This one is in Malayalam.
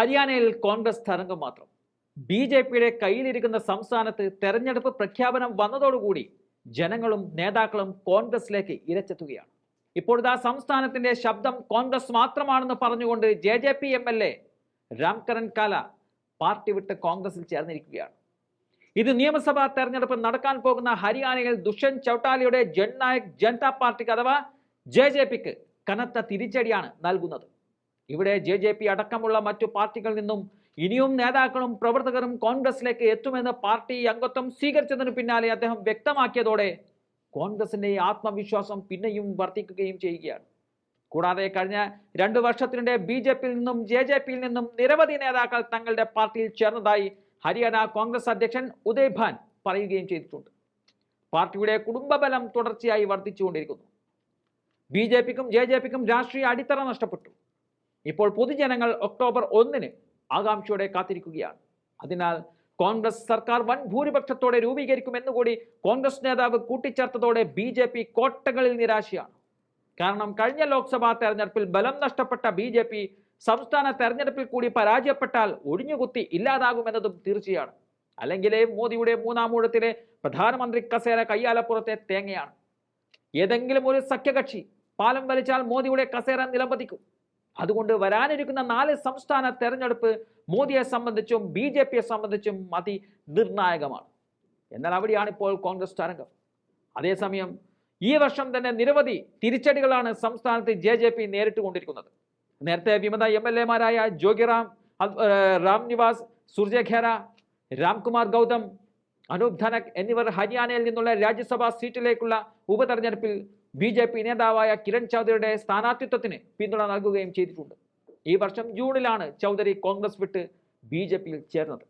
ഹരിയാനയിൽ കോൺഗ്രസ് തരംഗം മാത്രം. ബി ജെ പിയുടെ കയ്യിലിരിക്കുന്ന സംസ്ഥാനത്ത് തെരഞ്ഞെടുപ്പ് പ്രഖ്യാപനം വന്നതോടുകൂടി ജനങ്ങളും നേതാക്കളും കോൺഗ്രസിലേക്ക് ഇരച്ചെത്തുകയാണ്. ഇപ്പോഴത്തെ സംസ്ഥാനത്തിന്റെ ശബ്ദം കോൺഗ്രസ് മാത്രമാണെന്ന് പറഞ്ഞുകൊണ്ട് J J P M L A Ramkaran Kala party വിട്ട് കോൺഗ്രസിൽ ചേർന്നിരിക്കുകയാണ്. ഇത് നിയമസഭാ തെരഞ്ഞെടുപ്പ് നടക്കാൻ പോകുന്ന ഹരിയാനയിൽ ദുഷ്യന്ത് ചൌട്ടാലിയുടെ ജൻനായക് ജനതാ പാർട്ടിക്ക് അഥവാ ജെ ജെ പിക്ക് കനത്ത തിരിച്ചടിയാണ് നൽകുന്നത്. ഇവിടെ ജെ ജെ പി അടക്കമുള്ള മറ്റു പാർട്ടികളിൽ നിന്നും ഇനിയും നേതാക്കളും പ്രവർത്തകരും കോൺഗ്രസിലേക്ക് എത്തുമെന്ന് പാർട്ടി അംഗത്വം സ്വീകരിച്ചതിന് പിന്നാലെ അദ്ദേഹം വ്യക്തമാക്കിയതോടെ കോൺഗ്രസിന്റെ ആത്മവിശ്വാസം പിന്നെയും വർദ്ധിക്കുകയും ചെയ്യുകയാണ്. കൂടാതെ കഴിഞ്ഞ രണ്ടു വർഷത്തിനിടെ ബി ജെ പിയിൽ നിന്നും ജെ ജെ പിയിൽ നിന്നും നിരവധി നേതാക്കൾ തങ്ങളുടെ പാർട്ടിയിൽ ചേർന്നതായി ഹരിയാന കോൺഗ്രസ് അധ്യക്ഷൻ ഉദയ് ഭാൻ പറയുകയും ചെയ്തിട്ടുണ്ട്. പാർട്ടിയുടെ കുടുംബബലം തുടർച്ചയായി വർദ്ധിച്ചുകൊണ്ടിരിക്കുന്നു. ബി ജെ പിക്കും ജെ ജെ പിക്കും രാഷ്ട്രീയ അടിത്തറ നഷ്ടപ്പെട്ടു. ഇപ്പോൾ പൊതുജനങ്ങൾ ഒക്ടോബർ ഒന്നിന് ആകാംക്ഷയോടെ കാത്തിരിക്കുകയാണ്. അതിനാൽ കോൺഗ്രസ് സർക്കാർ വൻ ഭൂരിപക്ഷത്തോടെ രൂപീകരിക്കുമെന്നുകൂടി കോൺഗ്രസ് നേതാവ് കൂട്ടിച്ചേർത്തതോടെ ബി ജെ പി കോട്ടകളിൽ നിരാശയാണ്. കാരണം കഴിഞ്ഞ ലോക്സഭാ തെരഞ്ഞെടുപ്പിൽ ബലം നഷ്ടപ്പെട്ട ബി ജെ പി സംസ്ഥാന തെരഞ്ഞെടുപ്പിൽ കൂടി പരാജയപ്പെട്ടാൽ ഒഴിഞ്ഞുകുത്തി ഇല്ലാതാകുമെന്നതും തീർച്ചയാണ്. അല്ലെങ്കിലേ മോദിയുടെ മൂന്നാം ഊഴത്തിലെ പ്രധാനമന്ത്രി കസേര കയ്യാലപ്പുറത്തെ തേങ്ങയാണ്. ഏതെങ്കിലും ഒരു സഖ്യകക്ഷി പാലം വലിച്ചാൽ മോദിയുടെ കസേര നിലംപതിക്കും. അതുകൊണ്ട് വരാനിരിക്കുന്ന നാല് സംസ്ഥാന തെരഞ്ഞെടുപ്പ് മോദിയെ സംബന്ധിച്ചും ബി ജെ പിയെ സംബന്ധിച്ചും അതി നിർണായകമാണ്. എന്നാൽ അവിടെയാണ് ഇപ്പോൾ കോൺഗ്രസ് തരംഗം. അതേസമയം ഈ വർഷം തന്നെ നിരവധി തിരിച്ചടികളാണ് സംസ്ഥാനത്ത് ജെ ജെ പി നേരിട്ടുകൊണ്ടിരിക്കുന്നത് നേരത്തെ വിമത എം എൽ എമാരായ ജോഗിറാം റാം നിവാസ് സുർജഖേര രാംകുമാർ ഗൗതം അനൂപ് ധനക് എന്നിവർ ഹരിയാനയിൽ നിന്നുള്ള രാജ്യസഭാ സീറ്റിലേക്കുള്ള ഉപതെരഞ്ഞെടുപ്പിൽ ബി ജെ പി നേതാവായ കിരൺ ചൗധരിയുടെ സ്ഥാനാർത്ഥിത്വത്തിന് പിന്തുണ നൽകുകയും ചെയ്തിട്ടുണ്ട്. ഈ വർഷം ജൂണിലാണ് ചൗധരി കോൺഗ്രസ് വിട്ട് ബി ചേർന്നത്.